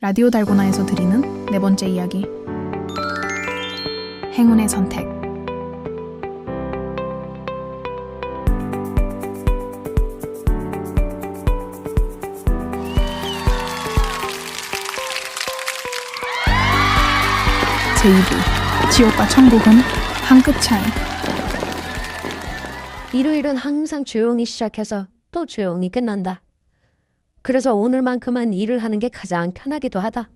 라디오 달고나에서 드리는 네 번째 이야기. 행운의 선택. 제2부 지옥과 천국은 한 끗 차이. 일요일은 항상 조용히 시작해서 또 조용히 끝난다. 그래서 오늘만큼은 일을 하는 게 가장 편하기도 하다.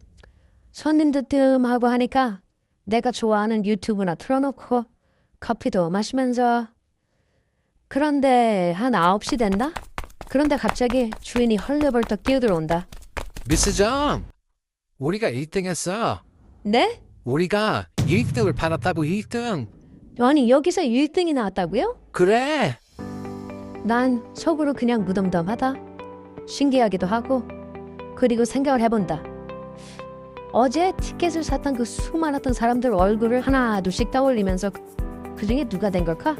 손님들 뜸하고 하니까 내가 좋아하는 유튜브나 틀어놓고 커피도 마시면서 그런데 한 9시 된다? 그런데 갑자기 주인이 헐레벌떡 뛰어들어온다. 미스 정, 우리가 1등 했어. 네? 우리가 1등을 받았다고 1등. 아니 여기서 1등이 나왔다고요? 그래. 난 속으로 그냥 무덤덤하다. 신기하기도 하고 그리고 생각을 해본다. 어제 티켓을 샀던 그 수많았던 사람들 얼굴을 하나 둘씩 떠올리면서 그 중에 누가 된 걸까?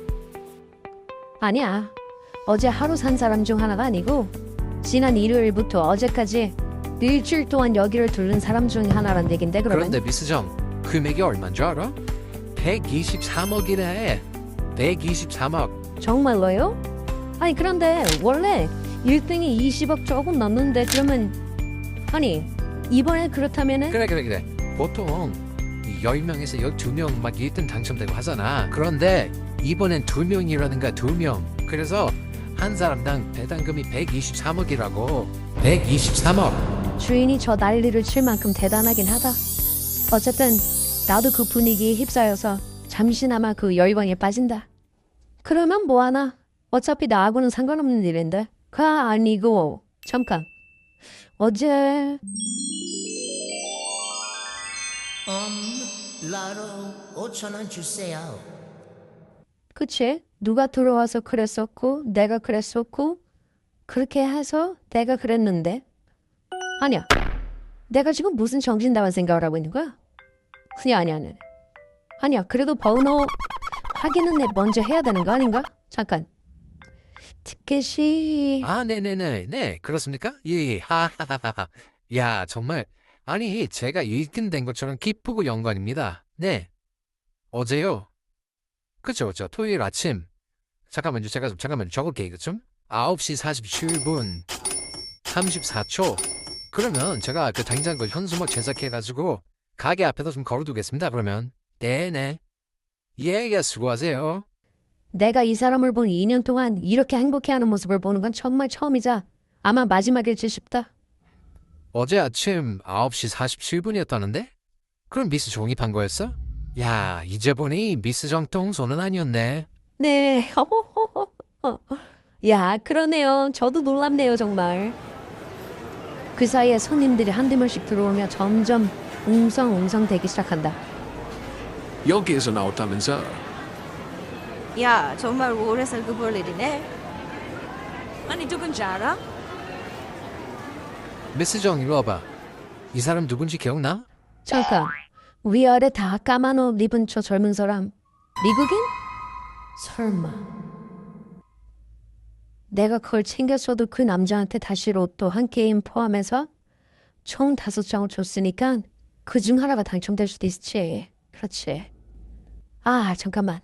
아니야. 어제 하루 산 사람 중 하나가 아니고 지난 일요일부터 어제까지 일주일 동안 여기를 둘른 사람 중 하나란 얘긴데 그러면 그런데 미스 정, 금액이 얼마인 줄 알아? 123억이래. 123억. 정말로요? 아니 그런데 원래 1등이 20억 조금 넘는데 그러면 아니 이번에 그렇다면은 그래 그래 그래. 보통 10명에서 12명 막 1등 당첨되고 하잖아. 그런데 이번엔 2명이라는가 2명. 그래서 한 사람당 배당금이 123억이라고. 123억. 주인이 저 난리를 칠 만큼 대단하긴 하다. 어쨌든 나도 그 분위기에 휩싸여서 잠시나마 그 열광에 빠진다. 그러면 뭐하나? 어차피 나하고는 상관없는 일인데. 그 아니고 잠깐. 어제 음, 라로 5천 원 주세요. 그치? 누가 들어와서 그랬었고 내가 그랬었고 그렇게 해서 내가 그랬는데 아니야. 내가 지금 무슨 정신 나간 생각을 하고 있는 거야? 아니야 아니야 아니야. 아니야 그래도 번호 확인은 내 먼저 해야 되는 거 아닌가? 잠깐. 티켓이 아, 네네네. 네, 그렇습니까? 예, 하하하하. 야, 정말. 아니, 제가 1등 된 것처럼 기쁘고 영광입니다. 네. 어제요. 그쵸, 그쵸. 토요일 아침. 잠깐만요, 제가 좀, 잠깐만 적을게, 이거 좀. 9시 47분 34초. 그러면 제가 그 당장 그 현수막 제작해가지고 가게 앞에다 좀 걸어두겠습니다, 그러면. 네네. 예, 예, 수고하세요. 내가 이 사람을 본 2년 동안 이렇게 행복해하는 모습을 보는 건 정말 처음이자 아마 마지막일지 싶다. 어제 아침 9시 47분이었다는데? 그럼 미스 종입한 거였어? 야, 이제 보니 미스 정통 손은 아니었네. 네. 야, 그러네요. 저도 놀랍네요, 정말. 그 사이에 손님들이 한두 명씩 들어오며 점점 웅성웅성 되기 시작한다. 여기에서 나왔다면서 야, 정말 오래 살고 볼 일이네. 아니, 누군지 알아? 미스 정, 이리 와봐. 이 사람 누군지 기억나? 잠깐. 위아래 다 까만 옷 입은 저 젊은 사람. 미국인? 설마. 내가 그걸 챙겼어도 그 남자한테 다시 로또 한 게임 포함해서 총 다섯 장을 줬으니까 그 중 하나가 당첨될 수도 있지. 그렇지. 아, 잠깐만.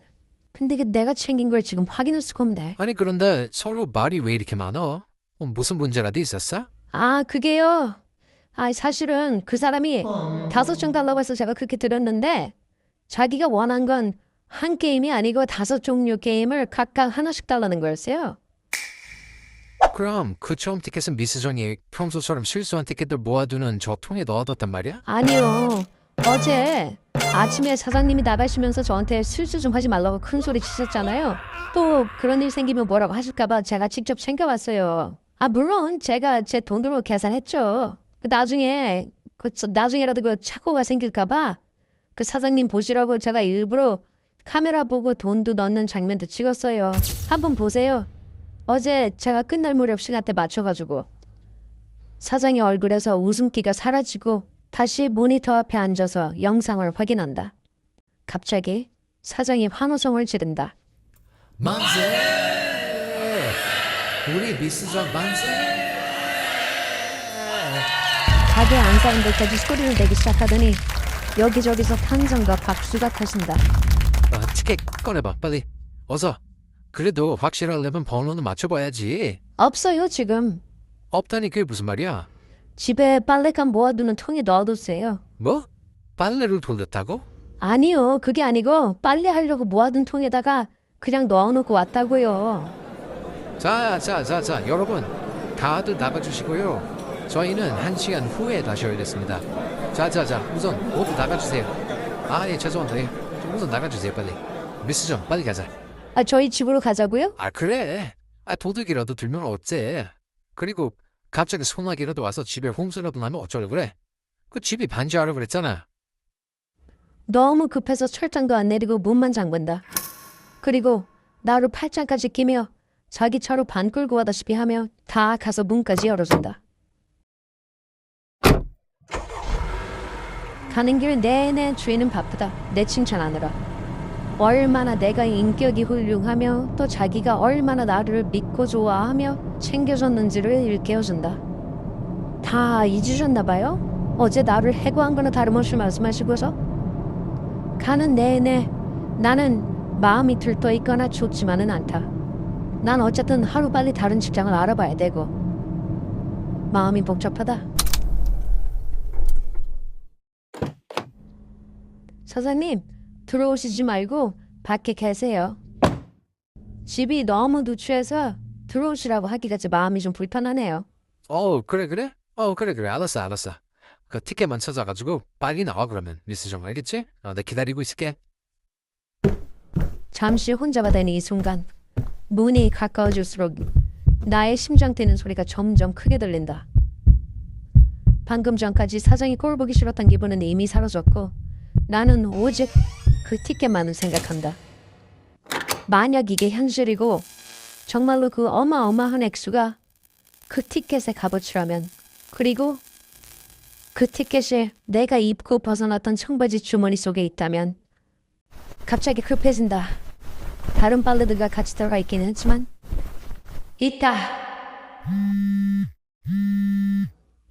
근데 그 내가 챙긴 걸 지금 확인할 수가 없네. 아니, 그런데 서로 말이 왜 이렇게 많어? 어, 무슨 문제라도 있었어? 아, 그게요. 아, 사실은 그 사람이 다섯 종 달라고 해서 제가 그렇게 들었는데 자기가 원한 건 한 게임이 아니고 다섯 종류 게임을 각각 하나씩 달라는 거였어요. 그럼 그 처음 티켓은 미스 정이 평소처럼 실수한 티켓들 모아두는 저 통에 넣어뒀단 말이야? 아니요. 어제 아침에 사장님이 나가시면서 저한테 실수 좀 하지 말라고 큰 소리 치셨잖아요. 또 그런 일 생기면 뭐라고 하실까봐 제가 직접 챙겨왔어요. 아 물론 제가 제 돈으로 계산했죠. 그 나중에 그 저- 나중에라도 그 착오가 생길까봐 그 사장님 보시라고 제가 일부러 카메라 보고 돈도 넣는 장면도 찍었어요. 한번 보세요. 어제 제가 끝날 무렵 시간대 맞춰가지고 사장의 얼굴에서 웃음기가 사라지고 다시 모니터 앞에 앉아서 영상을 확인한다. 갑자기 사장이 환호성을 지른다. 만세! 우리 미스 정 만세! 가게 안 사람들까지 소리를 내기 시작하더니 여기저기서 탄성과 박수가 터진다. 아, 티켓 꺼내봐 빨리 어서 그래도 확실하려면 번호는 맞춰봐야지 없어요 지금. 없다니 그게 무슨 말이야 집에 빨래감 모아두는 통에 넣어뒀어요. 뭐? 빨래를 돌렸다고? 아니요 그게 아니고 빨래 하려고 모아둔 통에다가 그냥 넣어놓고 왔다고요. 자, 자, 자, 자, 여러분, 다들 나가주시고요. 저희는 한 시간 후에 다시 오겠습니다. 자, 자, 자, 우선 모두 나가주세요. 아, 예, 죄송한데, 예. 좀 우선 나가주세요, 빨리. 미스 정, 빨리 가자. 아 저희 집으로 가자고요? 아, 그래. 아, 도둑이라도 들면 어째? 그리고 갑자기 소나기라도 와서 집에 홍수라도 나면 어쩌려고 그래? 그 집이 반지하라고 그랬잖아. 너무 급해서 철장도 안 내리고 문만 잠근다. 그리고 나를 팔짱까지 끼며 자기 차로 반 끌고 와다시피 하며 다 가서 문까지 열어준다. 가는 길 내내 주인은 바쁘다. 내 칭찬하느라. 얼마나 내가 인격이 훌륭하며 또 자기가 얼마나 나를 믿고 좋아하며 챙겨줬는지를 일깨워준다. 다 잊으셨나 봐요? 어제 나를 해고한 거나 다름없이 말씀하시고서 가는 내내 나는 마음이 들떠 있거나 좋지만은 않다. 난 어쨌든 하루빨리 다른 직장을 알아봐야 되고 마음이 복잡하다. 사장님 들어오시지 말고 밖에 계세요. 집이 너무 누추해서 들어오시라고 하기가 제 마음이 좀 불편하네요. 어, 그래, 그래? 어, 그래, 그래. 알았어, 알았어. 그 티켓만 찾아가지고 빨리 나와, 그러면. 미스 정, 알겠지? 어, 내 기다리고 있을게. 잠시 혼자가 되는 이 순간 문이 가까워질수록 나의 심장 뛰는 소리가 점점 크게 들린다. 방금 전까지 사장이 꼴 보기 싫었던 기분은 이미 사라졌고 나는 오직 그 티켓만을 생각한다. 만약 이게 현실이고 정말로 그 어마어마한 액수가 그 티켓의 값어치라면 그리고 그 티켓이 내가 입고 벗어났던 청바지 주머니 속에 있다면 갑자기 급해진다. 다른 빨래들과 같이 들어가 있기는 했지만 있다.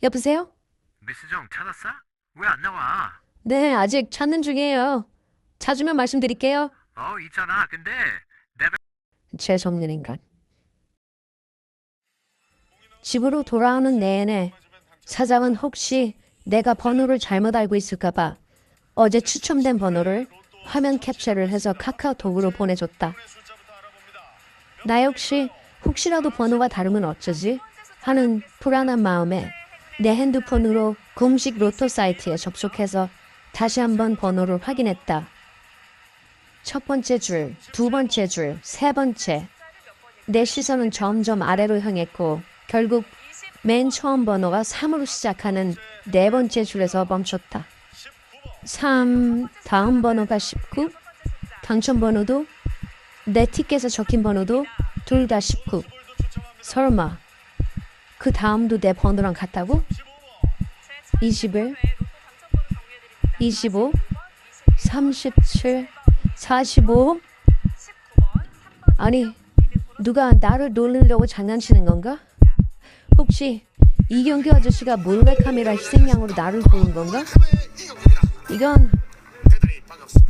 여보세요? 미스 정, 찾았어? 왜 안 나와? 네, 아직 찾는 중이에요. 찾으면 말씀드릴게요. 어, 있잖아. 근데 내가 재수없는 인간. 집으로 돌아오는 내내 사장은 혹시 내가 번호를 잘못 알고 있을까봐 어제 추첨된 번호를 화면 캡처를 해서 카카오톡으로 보내줬다. 나 역시 혹시라도 번호가 다르면 어쩌지? 하는 불안한 마음에 내 핸드폰으로 공식 로또 사이트에 접속해서 다시 한번 번호를 확인했다. 첫 번째 줄, 두 번째 줄, 세 번째. 내 시선은 점점 아래로 향했고 결국 맨 처음 번호가 3으로 시작하는 네 번째 줄에서 멈췄다. 3, 다음 번호가 19, 당첨 번호도 내 티켓에 적힌 번호도 둘 다 19. 설마 그 다음도 내 번호랑 같다고? 21, 25, 37, 45. 아니, 누가 나를 놀리려고 장난치는 건가? 혹시 이경규 아저씨가 몰래카메라 희생양으로 나를 보는 건가? 이건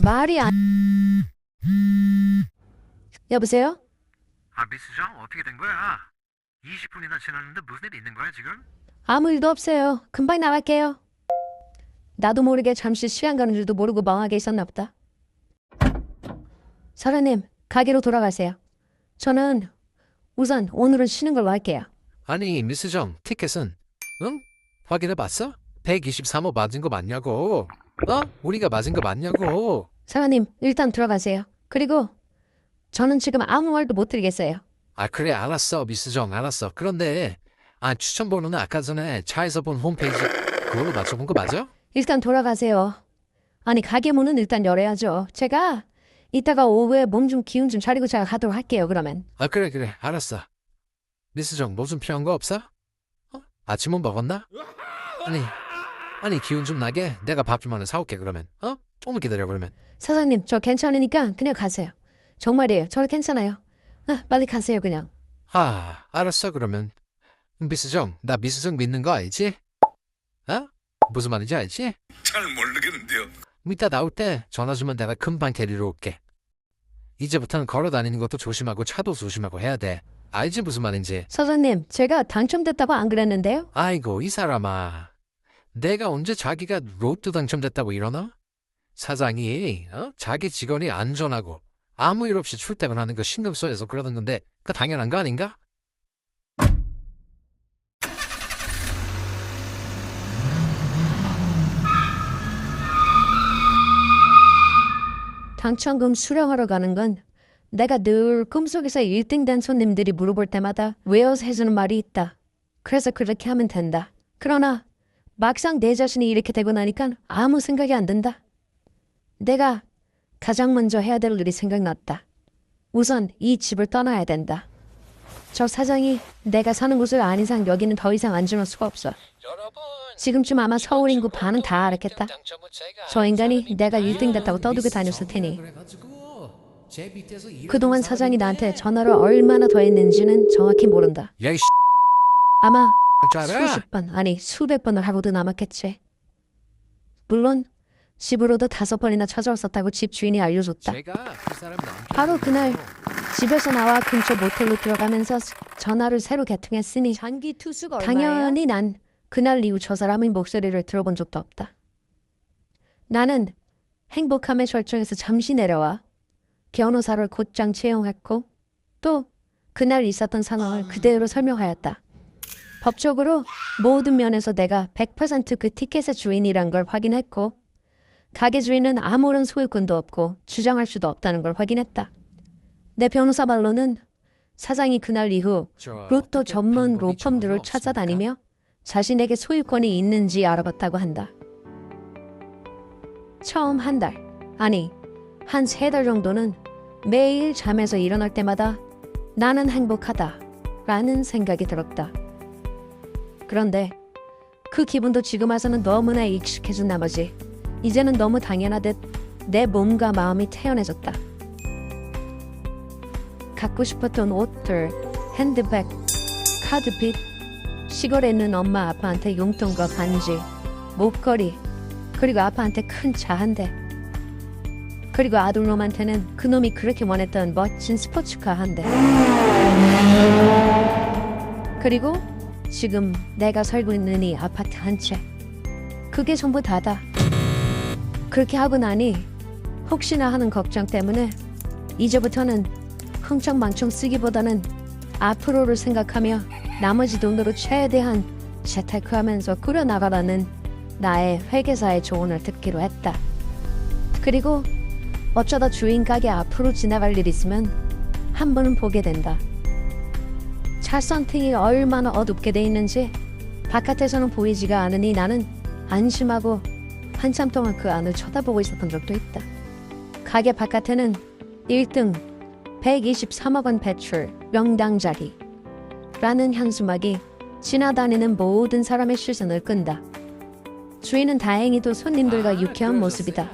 말이 안... 여보세요? 아, 미스 정, 어떻게 된 거야? 20분이나 지났는데 무슨 일 있는 거야, 지금? 아무 일도 없어요. 금방 나갈게요. 나도 모르게 잠시 시간 가는 줄도 모르고 멍하게 있었나 보다. 사장님, 가게로 돌아가세요. 저는 우선 오늘은 쉬는 걸로 할게요. 아니, 미스 정, 티켓은 응? 확인해 봤어? 123호 맞은 거 맞냐고? 어? 우리가 맞은 거 맞냐고? 사장님, 일단 들어가세요. 그리고 저는 지금 아무 말도 못 드리겠어요. 아, 그래, 알았어, 미스 정, 알았어. 그런데 아, 추천 번호는 아까 전에 차에서 본 홈페이지 그걸로 맞춰본 거 맞아? 일단 돌아가세요. 아니, 가게 문은 일단 열어야죠. 제가 이따가 오후에 몸 좀 기운 좀 차리고 제가 가도록 할게요, 그러면. 아, 그래, 그래, 알았어. 미스 정, 뭐 좀 필요한 거 없어? 어? 아침은 먹었나? 아니, 아니, 기운 좀 나게 내가 밥 좀 하나 사올게, 그러면. 어? 조금 기다려, 그러면. 사장님, 저 괜찮으니까 그냥 가세요. 정말이에요. 저 괜찮아요. 아, 빨리 가세요, 그냥. 아, 알았어, 그러면. 미스 정, 나 미스 정 믿는 거 알지? 어? 무슨 말인지 알지? 잘 모르겠는데요. 이따 나올 때 전화 주면 내가 금방 데리러 올게. 이제부터는 걸어 다니는 것도 조심하고 차도 조심하고 해야 돼. 알지 무슨 말인지? 사장님, 제가 당첨됐다고 안 그랬는데요? 아이고 이 사람아. 내가 언제 자기가 로또 당첨됐다고 이러나? 사장이 어? 자기 직원이 안전하고 아무 일 없이 출퇴근하는 거 신경 써서 그러는 건데 그 당연한 거 아닌가? 당첨금 수령하러 가는 건 내가 늘 꿈속에서 1등 된 손님들이 물어볼 때마다 외워서 해주는 말이 있다. 그래서 그렇게 하면 된다. 그러나 막상 내 자신이 이렇게 되고 나니까 아무 생각이 안 든다. 내가 가장 먼저 해야 될 일이 생각났다. 우선 이 집을 떠나야 된다. 저 사장이 내가 사는 곳을 아닌 이상 여기는 더 이상 안전할 수가 없어. 지금쯤 아마 서울 인구 반은 다 알았겠다. 저 인간이 내가 1등 됐다고 떠들고 다녔을 테니 그동안 사장이 나한테 전화를 얼마나 더 했는지는 정확히 모른다. 아마 수십 번, 아니 수백 번을 하고도 남았겠지. 물론 집으로도 다섯 번이나 찾아왔었다고 집 주인이 알려줬다. 그 바로 그날 집에서 나와 근처 모텔로 들어가면서 전화를 새로 개통했으니 장기 투수가 당연히 난 그날 이후 저 사람의 목소리를 들어본 적도 없다. 나는 행복함의 절정에서 잠시 내려와 변호사를 곧장 채용했고 또 그날 있었던 상황을 그대로 설명하였다. 법적으로 모든 면에서 내가 100%그 티켓의 주인이란 걸 확인했고 가게 주인은 아무런 소유권도 없고 주장할 수도 없다는 걸 확인했다. 내 변호사 말로는 사장이 그날 이후 저 로또 전문 로펌들을? 찾아다니며 자신에게 소유권이 있는지 알아봤다고 한다. 처음 한 달, 아니, 한 세 달 정도는 매일 잠에서 일어날 때마다 나는 행복하다 라는 생각이 들었다. 그런데 그 기분도 지금 와서는 너무나 익숙해진 나머지 이제는 너무 당연하듯 내 몸과 마음이 태연해졌다. 갖고 싶었던 옷들, 핸드백, 카드빚, 시골에 있는 엄마 아빠한테 용돈과 반지, 목걸이, 그리고 아빠한테 큰 차 한 대. 그리고 아들놈한테는 그놈이 그렇게 원했던 멋진 스포츠카 한 대. 그리고 지금 내가 살고 있는 이 아파트 한 채. 그게 전부 다다. 그렇게 하고 나니 혹시나 하는 걱정 때문에 이제부터는 흥청망청 쓰기보다는 앞으로를 생각하며 나머지 돈으로 최대한 재테크하면서 꾸려나가라는 나의 회계사의 조언을 듣기로 했다. 그리고 어쩌다 주인 가게 앞으로 지나갈 일 있으면 한 번은 보게 된다. 찰선팅이 얼마나 어둡게 돼 있는지 바깥에서는 보이지가 않으니 나는 안심하고 한참 동안 그 안을 쳐다보고 있었던 적도 있다. 가게 바깥에는 1등 123억 원 배출 명당 자리 라는 현수막이 지나다니는 모든 사람의 시선을 끈다. 주인은 다행히도 손님들과 유쾌한 모습이다.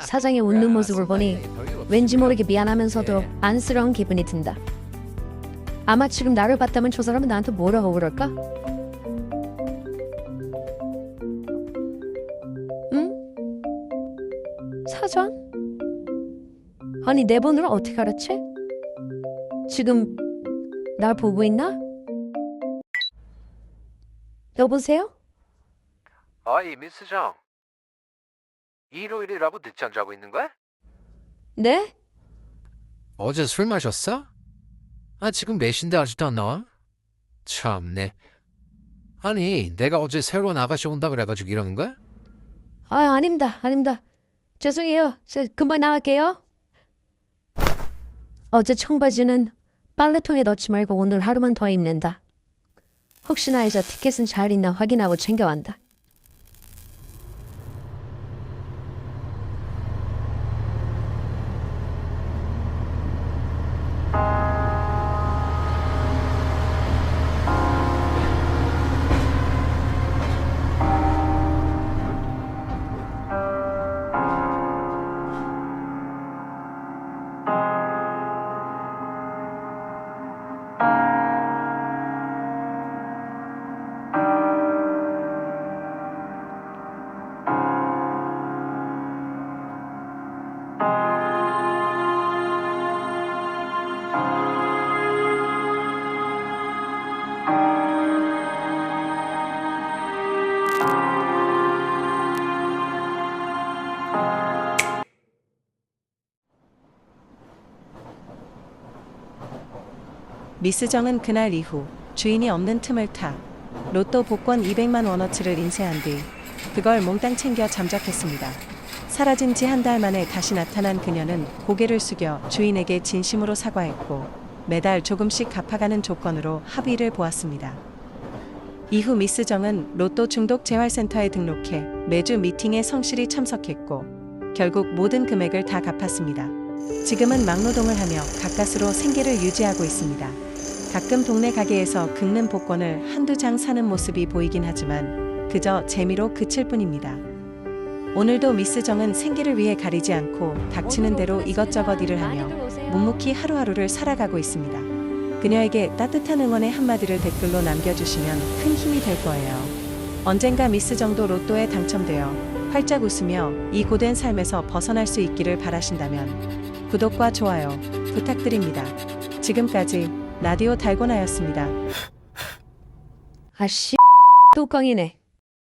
사장의 웃는 모습을 보니 왠지 모르게 미안하면서도 안쓰러운 기분이 든다. 아마 지금 나를 봤다면 저 사람은 나한테 뭐라고 그럴까? 응? 사장? 아니 내 번호를 어떻게 알았지? 지금 날 보고 있나? 여보세요? 어이 미스 정 일요일이라고 늦잠 자고 있는 거야? 네? 어제 술 마셨어? 아 지금 몇 시인데 아직도 안 나와? 참네 아니 내가 어제 새로운 아가씨 온다 그래가지고 이러는 거야? 아 아닙니다 아닙니다 죄송해요 저 금방 나갈게요 어제 청바지는 빨래통에 넣지 말고 오늘 하루만 더 입는다. 혹시나 해서 티켓은 잘 있나 확인하고 챙겨간다 미스 정은 그날 이후 주인이 없는 틈을 타 로또 복권 200만 원어치를 인쇄한 뒤 그걸 몽땅 챙겨 잠적했습니다. 사라진 지 한 달 만에 다시 나타난 그녀는 고개를 숙여 주인에게 진심으로 사과했고 매달 조금씩 갚아가는 조건으로 합의를 보았습니다. 이후 미스 정은 로또 중독 재활센터에 등록해 매주 미팅에 성실히 참석했고 결국 모든 금액을 다 갚았습니다. 지금은 막노동을 하며 가까스로 생계를 유지하고 있습니다. 가끔 동네 가게에서 긁는 복권을 한두 장 사는 모습이 보이긴 하지만 그저 재미로 그칠 뿐입니다. 오늘도 미스 정은 생계를 위해 가리지 않고 닥치는 대로 이것저것 일을 하며 묵묵히 하루하루를 살아가고 있습니다. 그녀에게 따뜻한 응원의 한마디를 댓글로 남겨주시면 큰 힘이 될 거예요. 언젠가 미스 정도 로또에 당첨되어 활짝 웃으며 이 고된 삶에서 벗어날 수 있기를 바라신다면 구독과 좋아요 부탁드립니다. 지금까지 라디오 달고나였습니다. 아씨 뚜껑이네.